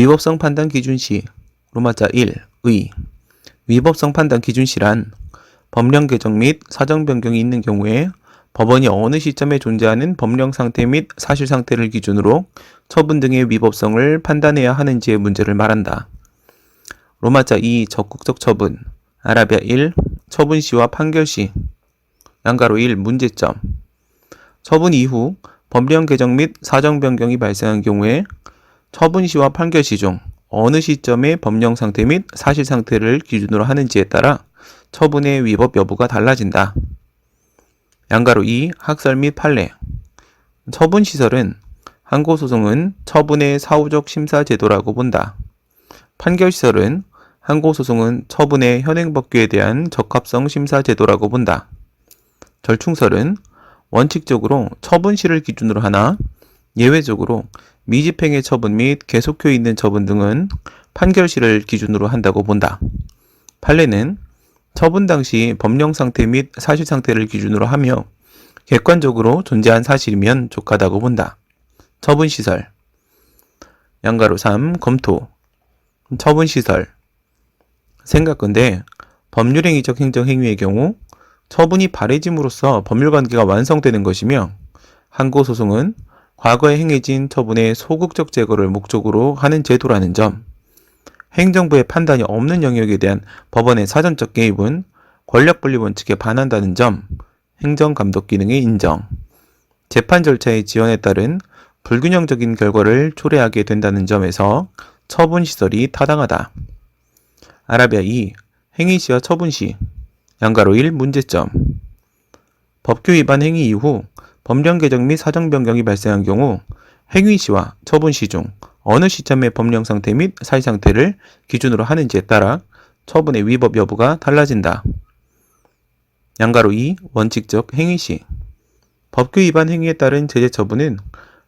위법성 판단 기준시 로마자 1. 의 위법성 판단 기준시란 법령 개정 및 사정 변경이 있는 경우에 법원이 어느 시점에 존재하는 법령 상태 및 사실 상태를 기준으로 처분 등의 위법성을 판단해야 하는지의 문제를 말한다. 로마자 2. 적극적 처분 아라비아 1. 처분 시와 판결 시 양가로 1. 문제점 처분 이후 법령 개정 및 사정 변경이 발생한 경우에 처분 시와 판결 시 중 어느 시점의 법령 상태 및 사실 상태를 기준으로 하는지에 따라 처분의 위법 여부가 달라진다. 양가로 2. 학설 및 판례 처분 시설은 항고 소송은 처분의 사후적 심사 제도라고 본다. 판결 시설은 항고 소송은 처분의 현행 법규에 대한 적합성 심사 제도라고 본다. 절충설은 원칙적으로 처분 시를 기준으로 하나 예외적으로 미집행의 처분 및 계속효 있는 처분 등은 판결시를 기준으로 한다고 본다. 판례는 처분 당시 법령 상태 및 사실 상태를 기준으로 하며 객관적으로 존재한 사실이면 족하다고 본다. 처분 시설 양가로 3. 검토 처분 시설 생각건데 법률행위적 행정행위의 경우 처분이 발해짐으로써 법률관계가 완성되는 것이며 항고소송은 과거에 행해진 처분의 소극적 제거를 목적으로 하는 제도라는 점, 행정부의 판단이 없는 영역에 대한 법원의 사전적 개입은 권력분리 원칙에 반한다는 점, 행정감독 기능의 인정, 재판 절차의 지연에 따른 불균형적인 결과를 초래하게 된다는 점에서 처분 시설이 타당하다. 아라비아 2. 행위 시와 처분 시 양가로 1. 문제점 법규 위반 행위 이후 법령 개정 및 사정 변경이 발생한 경우 행위 시와 처분 시 중 어느 시점의 법령 상태 및 사실 상태를 기준으로 하는지에 따라 처분의 위법 여부가 달라진다. 양가로 2. 원칙적 행위 시 법규 위반 행위에 따른 제재 처분은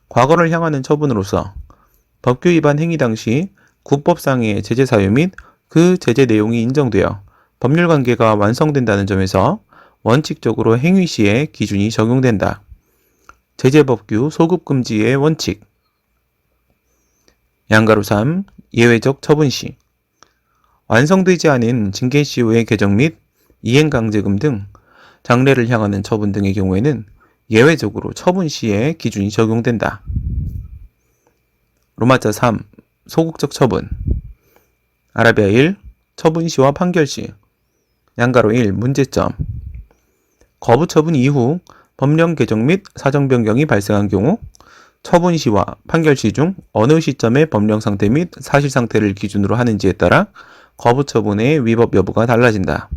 과거를 향하는 처분으로서 법규 위반 행위 당시 국법상의 제재 사유 및 그 제재 내용이 인정되어 법률 관계가 완성된다는 점에서 원칙적으로 행위 시에 기준이 적용된다. 제재법규 소급금지의 원칙 양가로 3. 예외적 처분 시 완성되지 않은 징계 시효의 개정 및 이행 강제금 등 장래를 향하는 처분 등의 경우에는 예외적으로 처분 시에 기준이 적용된다. 로마자 3. 소극적 처분 아라비아 1. 처분 시와 판결 시 양가로 1. 문제점 거부 처분 이후 법령 개정 및 사정 변경이 발생한 경우 처분 시와 판결 시 중 어느 시점의 법령 상태 및 사실 상태를 기준으로 하는지에 따라 거부 처분의 위법 여부가 달라진다.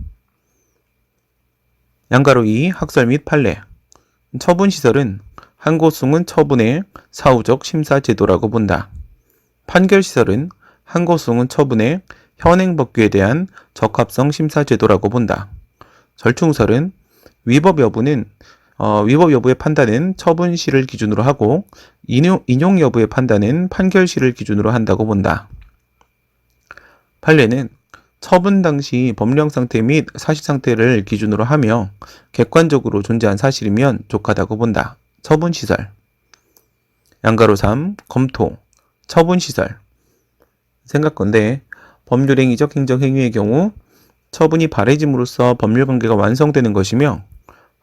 양가로 2. 학설 및 판례 처분 시설은 항고송은 처분의 사후적 심사 제도라고 본다. 판결 시설은 항고송은 처분의 현행 법규에 대한 적합성 심사 제도라고 본다. 절충설은 위법 여부는 어, 위법 여부의 판단은 처분 시를 기준으로 하고 인용, 인용 여부의 판단은 판결 시를 기준으로 한다고 본다. 판례는 처분 당시 법령 상태 및 사실 상태를 기준으로 하며 객관적으로 존재한 사실이면 족하다고 본다. 처분 시설. 양가로 3. 검토. 처분 시설. 생각건데 법률행위적 행정행위의 경우 처분이 발해짐으로써 법률관계가 완성되는 것이며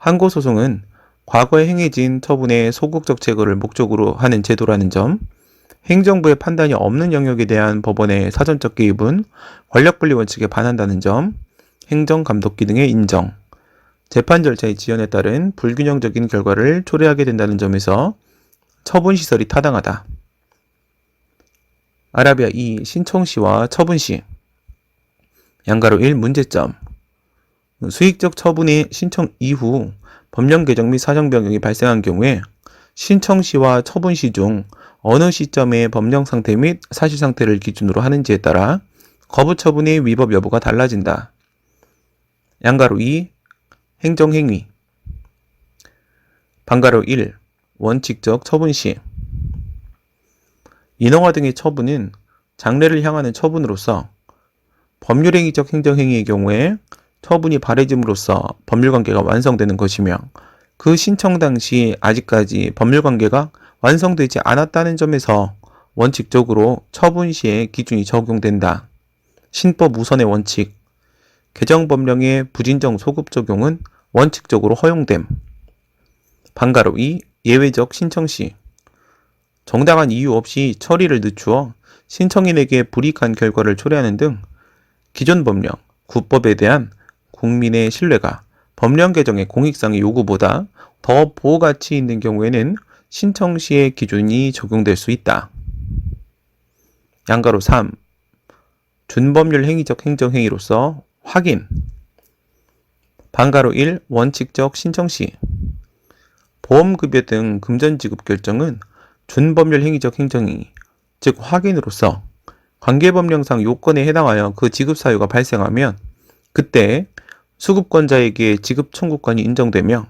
항고 소송은 과거에 행해진 처분의 소극적 제거를 목적으로 하는 제도라는 점, 행정부의 판단이 없는 영역에 대한 법원의 사전적 개입은 권력분리 원칙에 반한다는 점, 행정감독 기능의 인정, 재판 절차의 지연에 따른 불균형적인 결과를 초래하게 된다는 점에서 처분 시설이 타당하다. 아라비아 2 신청 시와 처분 시 양가로 1 문제점 수익적 처분의 신청 이후 법령 개정 및 사정 변경이 발생한 경우에 신청 시와 처분 시 중 어느 시점의 법령 상태 및 사실 상태를 기준으로 하는지에 따라 거부 처분의 위법 여부가 달라진다. 양가로 2 행정행위 방가로 1 원칙적 처분 시 인허가 등의 처분은 장래를 향하는 처분으로서 법률행위적 행정행위의 경우에 처분이 발해짐으로써 법률관계가 완성되는 것이며 그 신청 당시 아직까지 법률관계가 완성되지 않았다는 점에서 원칙적으로 처분 시에 기준이 적용된다. 신법 우선의 원칙. 개정법령의 부진정 소급 적용은 원칙적으로 허용됨. 방가로 2. 예외적 신청 시. 정당한 이유 없이 처리를 늦추어 신청인에게 불이익한 결과를 초래하는 등 기존 법령, 구법에 대한 국민의 신뢰가 법령 개정의 공익상의 요구보다 더 보호 가치 있는 경우에는 신청 시의 기준이 적용될 수 있다. 양가로 3. 준법률 행위적 행정행위로서 확인. 방가로 1. 원칙적 신청 시. 보험급여 등 금전지급 결정은 준법률 행위적 행정행위, 즉 확인으로서 관계법령상 요건에 해당하여 그 지급 사유가 발생하면 그때 수급권자에게 지급 청구권이 인정되며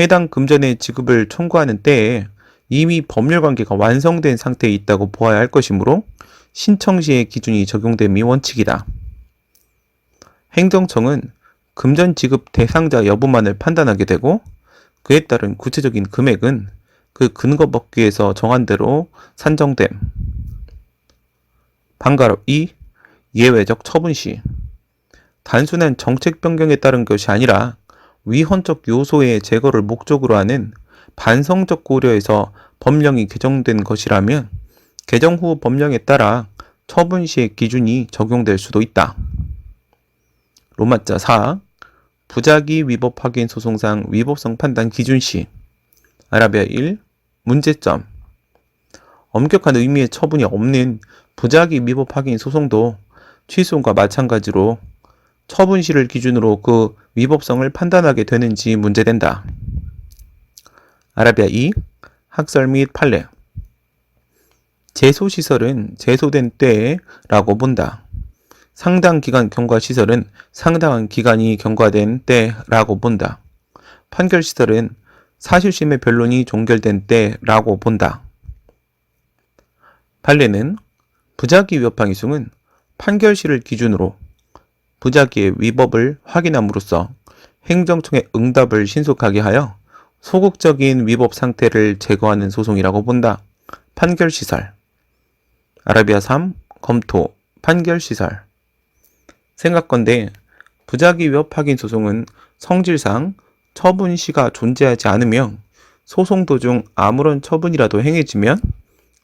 해당 금전의 지급을 청구하는 때에 이미 법률 관계가 완성된 상태에 있다고 보아야 할 것이므로 신청 시의 기준이 적용됨이 원칙이다. 행정청은 금전 지급 대상자 여부만을 판단하게 되고 그에 따른 구체적인 금액은 그 근거 법규에서 정한 대로 산정됨. 방가로 2. 예외적 처분 시. 단순한 정책 변경에 따른 것이 아니라 위헌적 요소의 제거를 목적으로 하는 반성적 고려에서 법령이 개정된 것이라면 개정 후 법령에 따라 처분 시의 기준이 적용될 수도 있다. 로마자 4. 부작위 위법 확인 소송상 위법성 판단 기준 시. 아라비아 1. 문제점. 엄격한 의미의 처분이 없는 부작위 위법 확인 소송도 취소과 마찬가지로 처분 시를 기준으로 그 위법성을 판단하게 되는지 문제된다. 아라비아 2. 학설 및 판례. 제소시설은 제소된 때라고 본다. 상당 기간 경과 시설은 상당한 기간이 경과된 때라고 본다. 판결 시설은 사실심의 변론이 종결된 때라고 본다. 판례는 부작위 위법 항의송은 판결시를 기준으로 부작위의 위법을 확인함으로써 행정청의 응답을 신속하게 하여 소극적인 위법 상태를 제거하는 소송이라고 본다. 판결시설 아라비아 3. 검토 판결시설 생각건대 부작위 위법 확인 소송은 성질상 처분 시가 존재하지 않으며 소송 도중 아무런 처분이라도 행해지면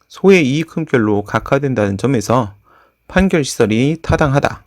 소의 이익 흠결로 각하된다는 점에서 판결 시설이 타당하다.